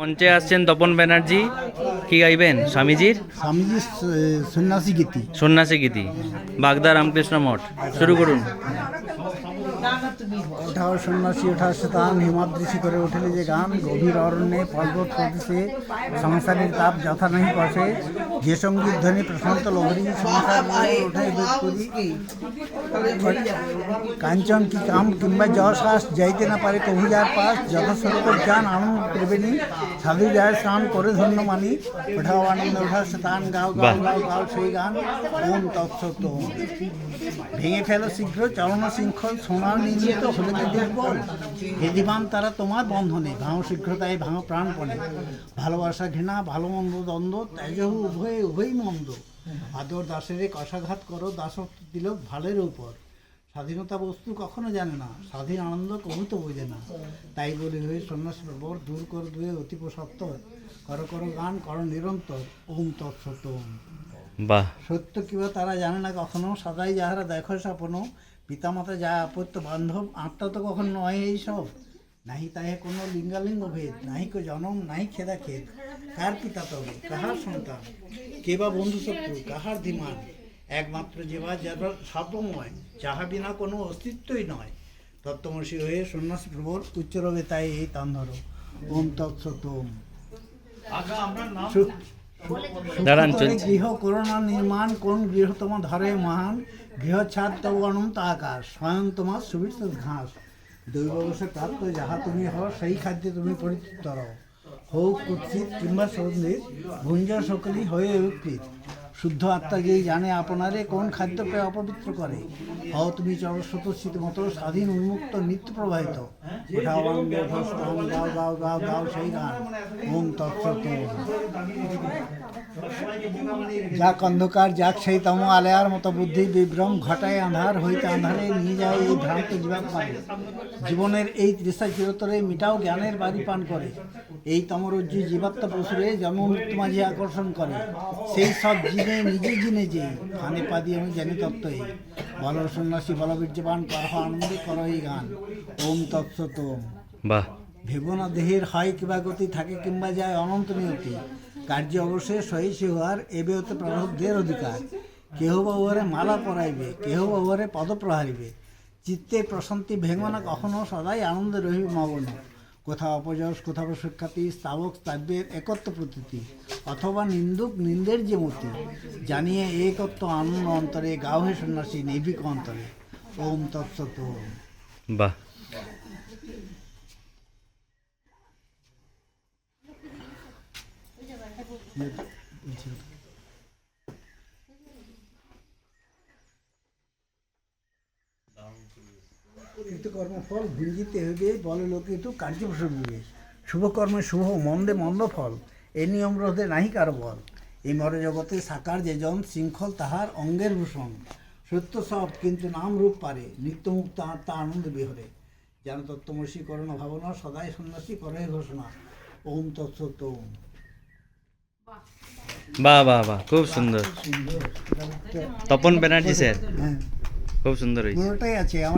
মঞ্চে আসছেন তপন ব্যানার্জি। কি গাইবেন স্বামীজির? স্বামীজি সন্ন্যাসী গীতি। সন্ন্যাসী গীতি। বাগদা রামকৃষ্ণ মঠ। শুরু করুন। ওঠাও সন্ন্যাসী ওঠা শতান হিমাদৃশি করে উঠলে যে গান গভীর অরণ্যে পর্বত প্রদেশে সংসারের তাপ যথা নাহি পাশে। যে সংগীত ধ্বনি প্রশান্ত লহরী সংসার ওঠাই কাঞ্চন কি কাম কিংবা যশ আস যাইতে না পারে কভু যার পাশ যথাস্বরূপ জ্ঞান আনন্দ করবেনি সাধু যায় স্নান করে ধন্য মানি। ওঠাও আনন্দ ওঠা শতান গাও গাও। গাও গাও সেই গান। ওম তৎসত ওম। ভেঙে ফেলো শীঘ্র চলন শৃঙ্খল সোনার হলে তো দুর্বল তারা তোমার বন্ধনে ভাঙো শীঘ্রতায় ভাঙো প্রাণপণে। ভালোবাসা ঘৃণা ভালো মন্দ দ্বন্দ্ব ত্যাজহু উভয়ে উভয়ই মন্দ। আদর দাসেরে কষাঘাত করো দাসত্ব দিল ভালের উপর। স্বাধীনতা বস্তু কখনো জানে না স্বাধীন আনন্দ কবু তো বোঝে না। তাই বলে হয়ে সন্ন্যাস প্রবর দূর কর দুয়ে অতীব সত্য কর কর গান কর নিরন্তর ওম তৎসত ওম বাহ। সত্য কিবা তারা জানে না কখনো সদাই যাহারা দেখো স্বপ্ন পিতামাতা যা আপত্য বান্ধব আত্মা তো কখনো নয় এই সব। নাহি তাহে কোনো লিঙ্গালিঙ্গ ভেদ নাহি কো জনম নাহি খেদা খেদ কার পিতা তবে? কাহার সন্তান? কে বা বন্ধু শত্রু কাহার ধীমান? একমাত্র যেবা যার সর্বময় যাহা বিনা কোনো অস্তিত্বই নয়। তত্ত্বমসী হয়ে সন্ন্যাসী প্রবর উচ্চরবে তাই এই তান ধরো। ওম তৎসত ওম সু- দাঁড়ান, গৃহ করোনা নির্মাণ কোন গৃহতম ধরে মহান গৃহ ছাদ তব অনন্ত আকাশ স্বয়ং তোমার সুবিষ্ট ঘাস। দৈববশে প্রাপ্ত যাহা তুমি হও সেই খাদ্যে তুমি পরিতৃপ্ত রও। হোক কুৎসিত কিংবা সন্ধিত ভুঞ্জ সকলি হয়ে উপকৃত শুদ্ধ আত্মা যেই জানে আপনারে কোন খাদ্য পেয়ে অপবিত্র করে হও তুমি চরস্বতস্থিত মতো স্বাধীন উন্মুক্ত নিত্য প্রবাহিত গাও গাও গাও গাও সেই গান ওম তৎসত যাক অন্ধকার যাক সেই তম আলেয়ার মতো বুদ্ধি বিভ্রম ঘটায় আন্ধার হইতে আন্ধারে নিয়ে যায় এই ভ্রান্ত জীবাত্মারে জীবনের এই তৃষা চিরতরে মিটাও জ্ঞানের বাড়ি পান করে। এই তমরজ্জু জীবাত্মা পশুরে জন্ম মৃত্যু মাঝে আকর্ষণ করে। সেই সব জিনে নিজে জিনে যে ফানে পা দিয়ে আমি জানি তত্ত্ব বল সন্ন্যাসী বলবীর্যবান করহ আনন্দে কর এই গান। ওম তৎসত। বাহ। ভেব না দেহের হয় কিবা গতি থাকে কিংবা যায় অনন্ত নিয়তি। কার্য অবশ্যই সহিষ্ণু হওয়ার এবে হতে প্রারব্ধের অধিকার। কেহ বা উহারে মালা পরাইবে কেহ বা উহারে পদ প্রহারিবে চিত্তে প্রশান্তি ভেঙো না কখনো সদাই আনন্দে রহিবে মগ্ন। কোথাও অপযশ কোথাও সুখ্যাতি স্তাবক স্তাব্যের একত্ব প্রতীতি অথবা নিন্দুক, নিন্দের যে মতি জানিয়ে একত্ব আনন্দ অন্তরে গাওহে সন্ন্যাসী, নির্ভীক অন্তরে ওম তৎসত। বাহ কিন্তু কর্মফল ভুঞ্জিতে হইবে বলে লোকে একটু কার্য প্রসঙ্গে শুভ মন্দে মন্দ ফল এ নিয়ম রোধে নাহি কারও বল। এই মরজগতে সাকার যে জন শৃঙ্খল তাহার অঙ্গের ভূষণ। সত্য সব কিন্তু নাম রূপ পারে নিত্যমুক্ত আত্মা আনন্দ বিহরে। যেন তত্ত্বমসী করণ ভাবনা সদাই সন্ন্যাসী করে ঘোষণা। ওম তৎসত ওম। বাহ বাহ বাহ খুব সুন্দর। তপন ব্যানার্জি স্যার। হ্যাঁ। খুব সুন্দর হয়েছে। আছে আমার